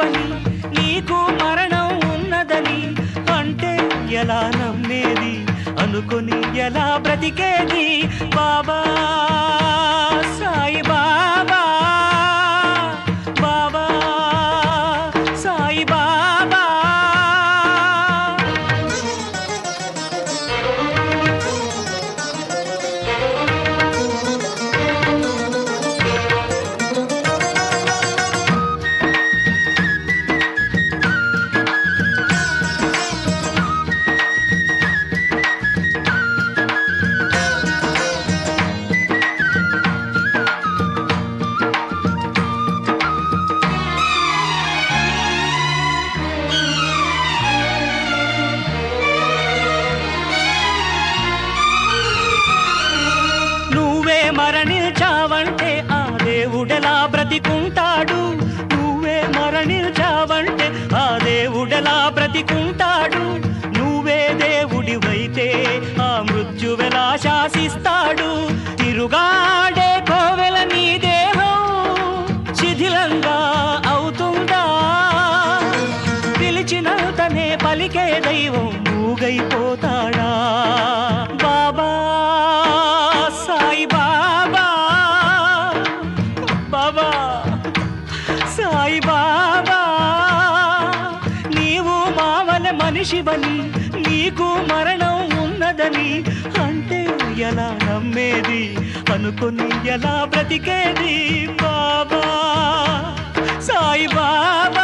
బలి నీకు మరణం ఉన్నదని అంటే ఎలా నమ్మేది? అనుకొని ఎలా బ్రతికేది? బాబా! బ్రతికుంటాడు నువ్వే దేవుడివైతే ఆ మృత్యువెలా శాసిస్తాడు తిరుగాడే కోవెల నీ దేహం శిథిలంగా అవుతుందా? పిలిచినంతనే పలికే దైవం మూగైపోతాడా? బాబా సాయి బాబా బాబా సాయి బాబా మనిషివని నీకు మరణం ఉన్నదని అంటే ఎలా నమ్మేది? అనుకుని ఎలా బ్రతికేది బాబా? సాయి బాబా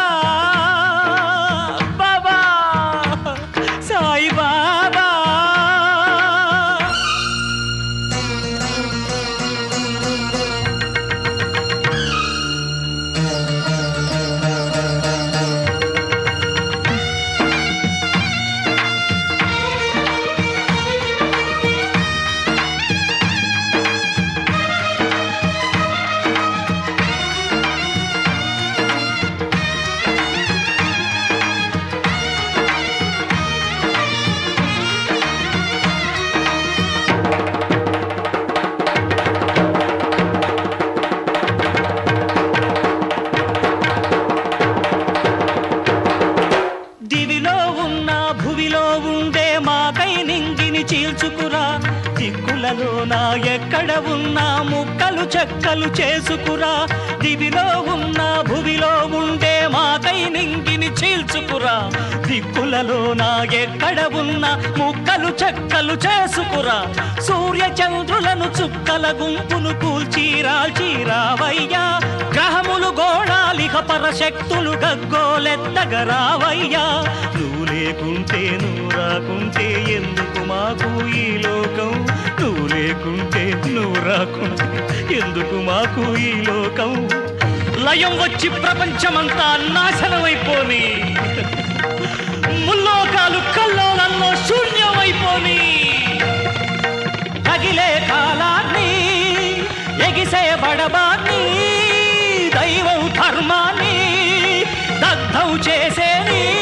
ఉండే మాకై నింగిని చీల్చుకురా. దిక్కులలో నా ఎక్కడ ఉన్నా ముక్కలు చెక్కలు చేసుకురా. దివిలో ఉన్న భువిలో ఉండే మాకై నింగిని చీల్చుకురా. దిక్కులలో నా ఎక్కడ ఉన్న ముక్కలు చెక్కలు చేసుకురా. సూర్యచంద్రులను చుక్కల గుంపును కూల్చీరాల్చీరావయ్యా గ్రహములు గోళాలిక పరశక్తులు గగ్గోలెత్తగరావయ్యా. నువ్వు లేకుంటే నువ్వు రాకుంటే ఎందుకు మాకు ఈ లోకం? నువ్వు లేకుంటే నువ్వు రాకుంటే ఎందుకు మాకు ఈ లోకం? లయం వచ్చి ప్రపంచమంతా నాశనమైపోని. చేసే నీ